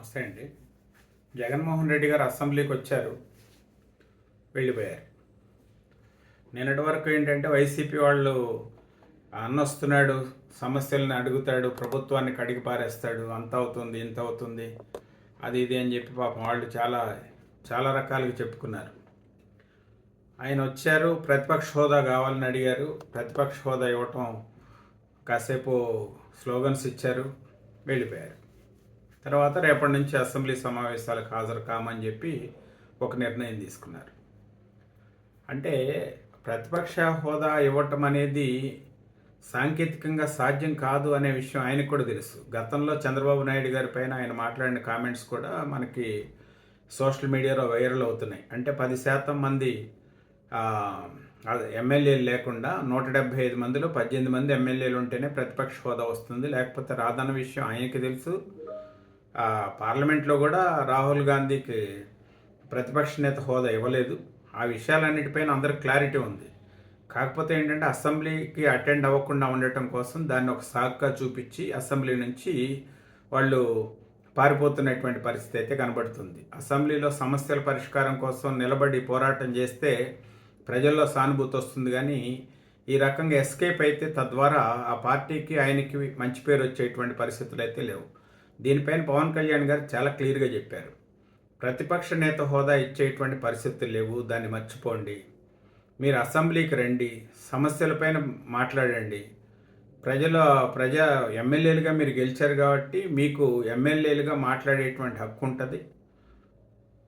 నమస్తే అండి. జగన్మోహన్ రెడ్డి గారు అసెంబ్లీకి వచ్చారు వెళ్ళిపోయారు. నిన్నటి వరకు ఏంటంటే వైసీపీ వాళ్ళు అన్న వస్తున్నాడు సమస్యలను అడుగుతాడు ప్రభుత్వాన్ని కడిగి పారేస్తాడు అంత అవుతుంది ఇంత అవుతుంది అది ఇది అని చెప్పి పాపం వాళ్ళు చాలా చాలా రకాలుగా చెప్పుకున్నారు. ఆయన వచ్చారు ప్రతిపక్ష హోదా కావాలని అడిగారు ప్రతిపక్ష హోదా ఇవ్వటం కాసేపు స్లోగన్స్ ఇచ్చారు వెళ్ళిపోయారు. తర్వాత రేపటి నుంచి అసెంబ్లీ సమావేశాలకు హాజరు కామని చెప్పి ఒక నిర్ణయం తీసుకున్నారు. అంటే ప్రతిపక్ష హోదా ఇవ్వటం అనేది సాంకేతికంగా సాధ్యం కాదు అనే విషయం ఆయనకు కూడా తెలుసు. గతంలో చంద్రబాబు నాయుడు గారి పైన ఆయన మాట్లాడిన కామెంట్స్ కూడా మనకి సోషల్ మీడియాలో వైరల్ అవుతున్నాయి. అంటే పది శాతం మంది ఎమ్మెల్యేలు లేకుండా నూట డెబ్బై ఐదు మందిలో పద్దెనిమిది మంది ఎమ్మెల్యేలు ఉంటేనే ప్రతిపక్ష హోదా వస్తుంది. లేకపోతే రాదన్న విషయం ఆయనకి తెలుసు. పార్లమెంట్లో కూడా రాహుల్ గాంధీకి ప్రతిపక్ష నేత హోదా ఇవ్వలేదు. ఆ విషయాలన్నిటిపైన అందరికి క్లారిటీ ఉంది. కాకపోతే ఏంటంటే అసెంబ్లీకి అటెండ్ అవ్వకుండా ఉండటం కోసం దాన్ని ఒక సాగ్గా చూపించి అసెంబ్లీ నుంచి వాళ్ళు పారిపోతున్నటువంటి పరిస్థితి అయితే కనబడుతుంది. అసెంబ్లీలో సమస్యల పరిష్కారం కోసం నిలబడి పోరాటం చేస్తే ప్రజల్లో సానుభూతి వస్తుంది కానీ ఈ రకంగా ఎస్కేప్ అయితే తద్వారా ఆ పార్టీకి ఆయనకి మంచి పేరు వచ్చేటువంటి పరిస్థితులు అయితే లేవు. దీనిపైన పవన్ కళ్యాణ్ గారు చాలా క్లియర్గా చెప్పారు. ప్రతిపక్ష నేత హోదా ఇచ్చేటువంటి పరిస్థితులు లేవు దాన్ని మర్చిపోండి. మీరు అసెంబ్లీకి రండి సమస్యలపైన మాట్లాడండి. ప్రజల ప్రజా ఎమ్మెల్యేలుగా మీరు గెలిచారు కాబట్టి మీకు ఎమ్మెల్యేలుగా మాట్లాడేటువంటి హక్కు ఉంటుంది.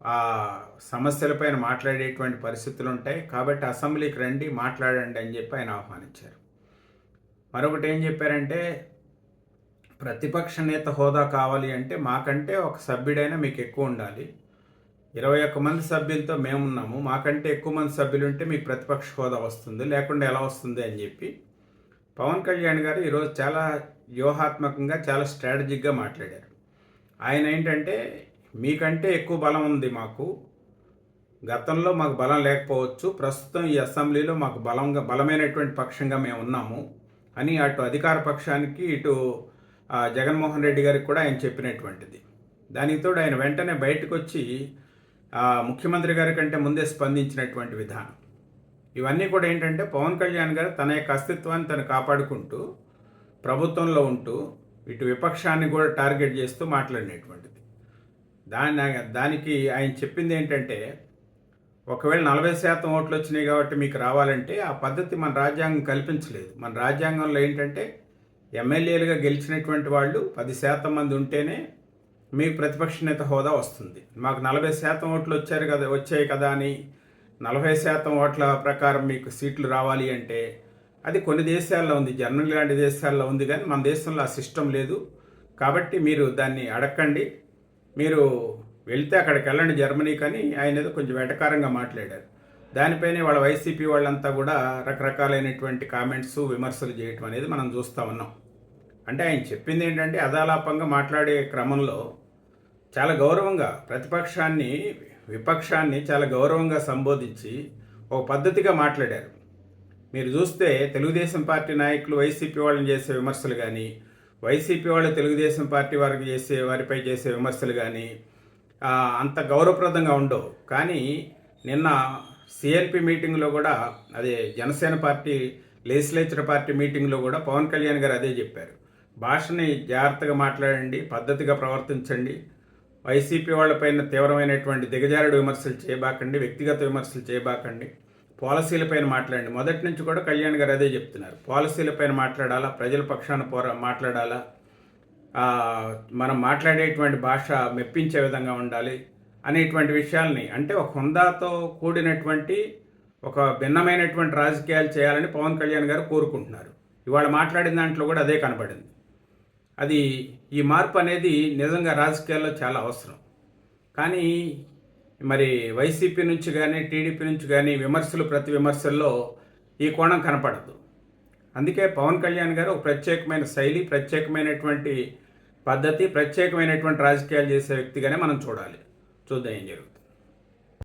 ఆ సమస్యలపైన మాట్లాడేటువంటి పరిస్థితులు ఉంటాయి. కాబట్టి అసెంబ్లీకి రండి మాట్లాడండి అని చెప్పి ఆయన ఆహ్వానించారు. మరొకటి ఏం చెప్పారంటే ప్రతిపక్ష నేత హోదా కావాలి అంటే మాకంటే ఒక సభ్యుడైనా మీకు ఎక్కువ ఉండాలి. ఇరవై ఒక్క మంది సభ్యులతో మేమున్నాము. మాకంటే ఎక్కువ మంది సభ్యులు ఉంటే మీకు ప్రతిపక్ష హోదా వస్తుంది. లేకుండా ఎలా వస్తుంది అని చెప్పి పవన్ కళ్యాణ్ గారు ఈరోజు చాలా వ్యూహాత్మకంగా చాలా స్ట్రాటజిక్గా మాట్లాడారు. ఆయన ఏంటంటే మీకంటే ఎక్కువ బలం ఉంది మాకు. గతంలో మాకు బలం లేకపోవచ్చు. ప్రస్తుతం ఈ అసెంబ్లీలో మాకు బలంగా బలమైనటువంటి పక్షంగా మేము ఉన్నాము అని అటు అధికార పక్షానికి ఇటు జగన్మోహన్ రెడ్డి గారికి కూడా ఆయన చెప్పినటువంటిది. దానికి తోడు ఆయన వెంటనే బయటకు వచ్చి ఆ, ముఖ్యమంత్రి గారి కంటే ముందే స్పందించినటువంటి విధానం. ఇవన్నీ కూడా ఏంటంటే పవన్ కళ్యాణ్ గారు తన యొక్క అస్తిత్వాన్ని తను కాపాడుకుంటూ ప్రభుత్వంలో ఉంటూ ఇటు విపక్షాన్ని కూడా టార్గెట్ చేస్తూ మాట్లాడినటువంటిది. దాని దానికి ఆయన చెప్పింది ఏంటంటే ఒకవేళ నలభై శాతం ఓట్లు వచ్చినాయి కాబట్టి మీకు రావాలంటే ఆ పద్ధతి మన రాజ్యాంగం కల్పించలేదు. మన రాజ్యాంగంలో ఏంటంటే ఎమ్మెల్యేలుగా గెలిచినటువంటి వాళ్ళు పది శాతం మంది ఉంటేనే మీకు ప్రతిపక్ష నేత హోదా వస్తుంది. మాకు నలభై శాతం ఓట్లు వచ్చారు కదా వచ్చాయి కదా అని నలభై శాతం ఓట్ల ప్రకారం మీకు సీట్లు రావాలి అంటే అది కొన్ని దేశాల్లో ఉంది జర్మనీ లాంటి దేశాల్లో ఉంది కానీ మన దేశంలో ఆ సిస్టమ్ లేదు. కాబట్టి మీరు దాన్ని అడగండి మీరు వెళ్తే అక్కడికి వెళ్ళండి జర్మనీ కానీ ఆయన ఏదో కొంచెం వెటకారంగా మాట్లాడారు. దానిపైనే వాళ్ళ వైసీపీ వాళ్ళంతా కూడా రకరకాలైనటువంటి కామెంట్స్ విమర్శలు చేయటం అనేది మనం చూస్తూ ఉన్నాం. అంటే ఆయన చెప్పింది ఏంటంటే అదాలాపంగా మాట్లాడే క్రమంలో చాలా గౌరవంగా ప్రతిపక్షాన్ని విపక్షాన్ని చాలా గౌరవంగా సంబోధించి ఒక పద్ధతిగా మాట్లాడారు. మీరు చూస్తే తెలుగుదేశం పార్టీ నాయకులు వైసీపీ వాళ్ళని చేసే విమర్శలు కానీ వైసీపీ వాళ్ళు తెలుగుదేశం పార్టీ వారికి చేసే వారిపై చేసే విమర్శలు కానీ అంత గౌరవప్రదంగా ఉండవు. కానీ నిన్న సిఎల్పి మీటింగ్లో కూడా అదే జనసేన పార్టీ లెజిస్లేచర్ పార్టీ మీటింగ్లో కూడా పవన్ కళ్యాణ్ గారు అదే చెప్పారు. భాషని జాగ్రత్తగా మాట్లాడండి పద్ధతిగా ప్రవర్తించండి. వైసీపీ వాళ్ళపైన తీవ్రమైనటువంటి దిగజారుడు విమర్శలు చేయబాకండి వ్యక్తిగత విమర్శలు చేయబాకండి. పాలసీలపైన మాట్లాడండి. మొదటి నుంచి కూడా కళ్యాణ్ గారు అదే చెప్తున్నారు. పాలసీలపైన మాట్లాడాలా? ప్రజల పక్షాన పోరా మాట్లాడాలా? మనం మాట్లాడేటువంటి భాష మెప్పించే విధంగా ఉండాలి అనేటువంటి విషయాల్ని అంటే ఒక హుందాతో కూడినటువంటి ఒక భిన్నమైనటువంటి రాజకీయాలు చేయాలని పవన్ కళ్యాణ్ గారు కోరుకుంటున్నారు. ఇవాళ మాట్లాడిన దాంట్లో కూడా అదే కనబడింది. అది ఈ మార్పు అనేది నిజంగా రాజకీయాల్లో చాలా అవసరం. కానీ మరి వైసీపీ నుంచి కానీ టీడీపీ నుంచి కానీ విమర్శలు ప్రతి విమర్శల్లో ఈ కోణం కనపడదు. అందుకే పవన్ కళ్యాణ్ గారు ఒక ప్రత్యేకమైన శైలి ప్రత్యేకమైనటువంటి పద్ధతి ప్రత్యేకమైనటువంటి రాజకీయాలు చేసే వ్యక్తిగానే మనం చూడాలి. చూద్దాం ఏం జరుగుతుంది.